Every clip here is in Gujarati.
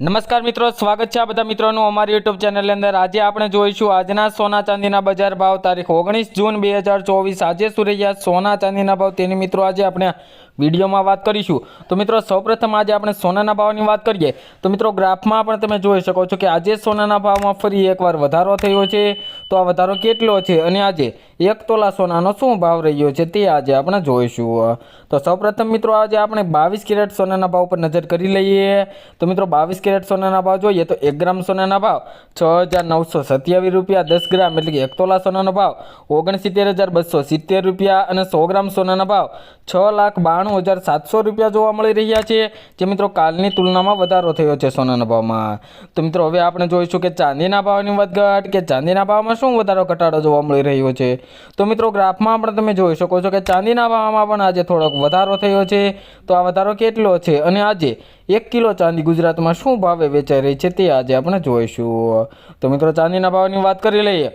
નમસ્કાર મિત્રો, સ્વાગત છે આ બધા મિત્રોનું અમારી યુટ્યુબ ચેનલની અંદર. આજે આપણે જોઈશું આજના સોના ચાંદીના બજાર ભાવ. તારીખ ઓગણીસ જૂન બે આજે શું રહ્યા સોના ચાંદીના ભાવ. તેની મિત્રો, આજે આપણે વિડીયોમાં વાત કરીશું. તો મિત્રો, સૌપ્રથમ આજે આપણે સોનાના ભાવની વાત કરીએ. તો મિત્રો, ગ્રાફમાં પણ તમે જોઈ શકો છો કે આજે સોનાના ભાવમાં ફરી એકવાર વધારો થયો છે. તો આ વધારો કેટલો છે અને આજે એક તોલા સોનાનો શું ભાવ રહ્યો છે તે આજે આપણે જોઈશું. તો સૌપ્રથમ મિત્રો, આજે આપણે બાવીસ કેરેટ સોનાના ભાવ પર નજર કરી લઈએ. તો મિત્રો, બાવીસ કેરેટ સોનાના ભાવ જોઈએ તો એક ગ્રામ સોનાના ભાવ છ હજાર નવસો સત્યાવીસ રૂપિયા, દસ ગ્રામ એટલે કે એક તોલા સોનાનો ભાવ ઓગણસિત્તેર હજાર બસો સિત્તેર રૂપિયા અને સો ગ્રામ સોનાના ભાવ છ લાખ બાણું હજાર સાતસો રૂપિયા જોવા મળી રહ્યા છે. જે મિત્રો કાલની તુલનામાં વધારો થયો છે સોનાના ભાવમાં. તો મિત્રો હવે આપણે જોઈશું કે ચાંદીના ભાવની વધઘટ કે ચાંદીના ભાવમાં શું વધારો ઘટાડો જોવા મળી રહ્યો છે. તો મિત્રો ગ્રાફમાં પણ તમે જોઈ શકો છો કે ચાંદીના ભાવમાં પણ આજે થોડોક વધારો થયો છે. તો આ વધારો કેટલો છે અને આજે એક કિલો ચાંદી ગુજરાતમાં શું ભાવે વેચાઈ રહી છે તે આજે આપણે જોઈશું. તો મિત્રો ચાંદીના ભાવની વાત કરી લઈએ.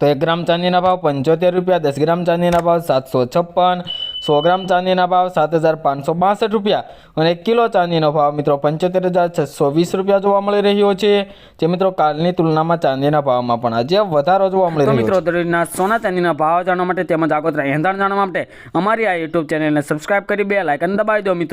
તો એક ગ્રામ ચાંદીના ભાવ પંચોતેર રૂપિયા, દસ ગ્રામ ચાંદીના ભાવ સાતસો છપ્પન સો ગ્રામ ચાંદીના ભાવ સાત હજાર પાંચસો બાસઠ રૂપિયા અને કિલો ચાંદીનો ભાવ મિત્રો પંચોતેર હજાર છસો વીસ રૂપિયા જોવા મળી રહ્યો છે. જે મિત્રો કાલની તુલનામાં ચાંદીના ભાવમાં પણ આજે વધારો જોવા મળી રહ્યો છે. મિત્રો દરરોજના સોના ચાંદીના ભાવ જાણવા માટે તેમજ આગોતરા એંધાણ જાણવા માટે અમારી આ યુટ્યુબ ચેનલને સબસ્ક્રાઇબ કરી બે લાઇકન દબાવી દો મિત્રો.